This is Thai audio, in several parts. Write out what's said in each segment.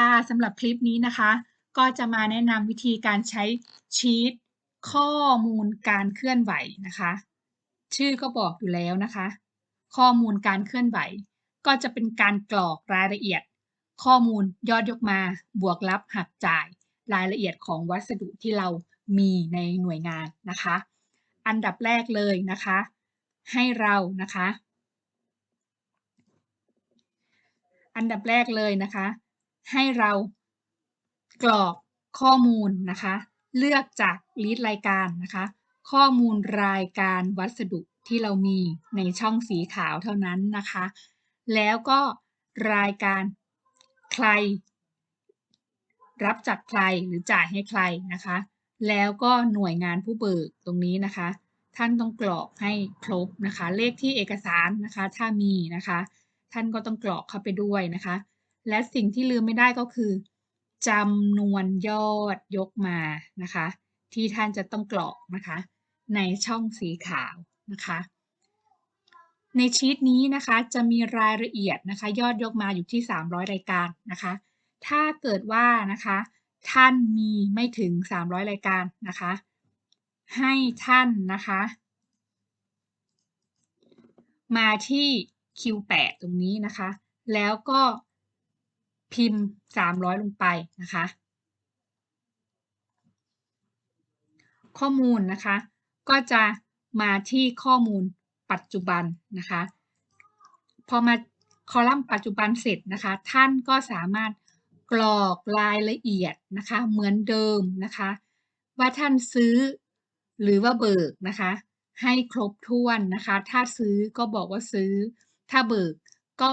ค่ะสำหรับคลิปนี้นะคะ ก็จะมาแนะนำวิธีการใช้ชีตข้อมูลการเคลื่อนไหวนะคะ ชื่อก็บอกอยู่แล้วนะคะ ข้อมูลการเคลื่อนไหว ก็จะเป็นการกรอกรายละเอียด ข้อมูลยอดยกมา บวกลบหักจ่าย รายละเอียดของวัสดุที่เรามีในหน่วยงานนะคะ อันดับแรกเลยนะคะ ให้เรานะคะ อันดับแรกเลยนะคะ ให้เรากรอกข้อมูลนะคะ เลือกจากลิสต์รายการนะคะ ข้อมูลรายการวัสดุที่เรามีในช่องสีขาวเท่านั้นนะคะ แล้วก็รายการใคร รับจากใครหรือจ่ายให้ใครนะคะ แล้วก็หน่วยงานผู้เบิกตรงนี้นะคะ ท่านต้องกรอกให้ครบนะคะ เลขที่เอกสารนะคะ ถ้ามีนะคะ ท่านก็ต้องกรอกเข้าไปด้วยนะคะ และสิ่งที่ลืมไม่ได้ก็คือจำนวนยอดยกมานะคะ ที่ท่านจะต้องกรอกนะคะ ในช่องสีขาวนะคะ ในชีตนี้นะคะจะมีรายละเอียดนะคะ ยอดยกมาอยู่ที่ 300 รายการนะคะ ถ้าเกิดว่านะคะ ท่านมีไม่ถึง 300 รายการนะคะ ให้ท่านนะคะ มาที่ Q8 ตรงนี้นะคะ แล้วก็ พิมพ์ 300 ลงไปนะคะ ข้อมูลนะคะ ก็จะมาที่ข้อมูลปัจจุบันนะคะ พอมาคอลัมน์ปัจจุบันเสร็จนะคะ ท่านก็สามารถกรอกรายละเอียดนะคะ เหมือนเดิมนะคะ ว่าท่านซื้อหรือว่าเบิกนะคะ ให้ครบถ้วนนะคะ ถ้าซื้อก็บอกว่าซื้อ ถ้าเบิกก็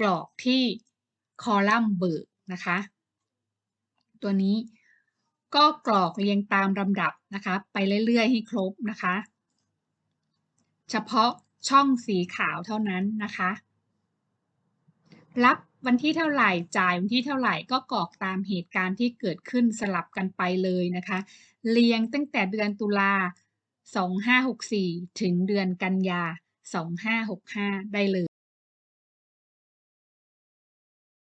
กรอกที่ คอลัมน์เบิกนะคะ ตัวนี้ก็กรอกเรียงตามลำดับนะคะ ไปเรื่อยๆ ให้ครบนะคะ เฉพาะช่องสีขาวเท่านั้นนะคะ รับวันที่เท่าไหร่จ่ายวันที่เท่าไหร่ก็กรอกตามเหตุการณ์ที่เกิดขึ้นสลับกันไปเลยนะคะ เรียงตั้งแต่เดือนตุลา2564 ถึงเดือนกันยา 2565 ได้เลย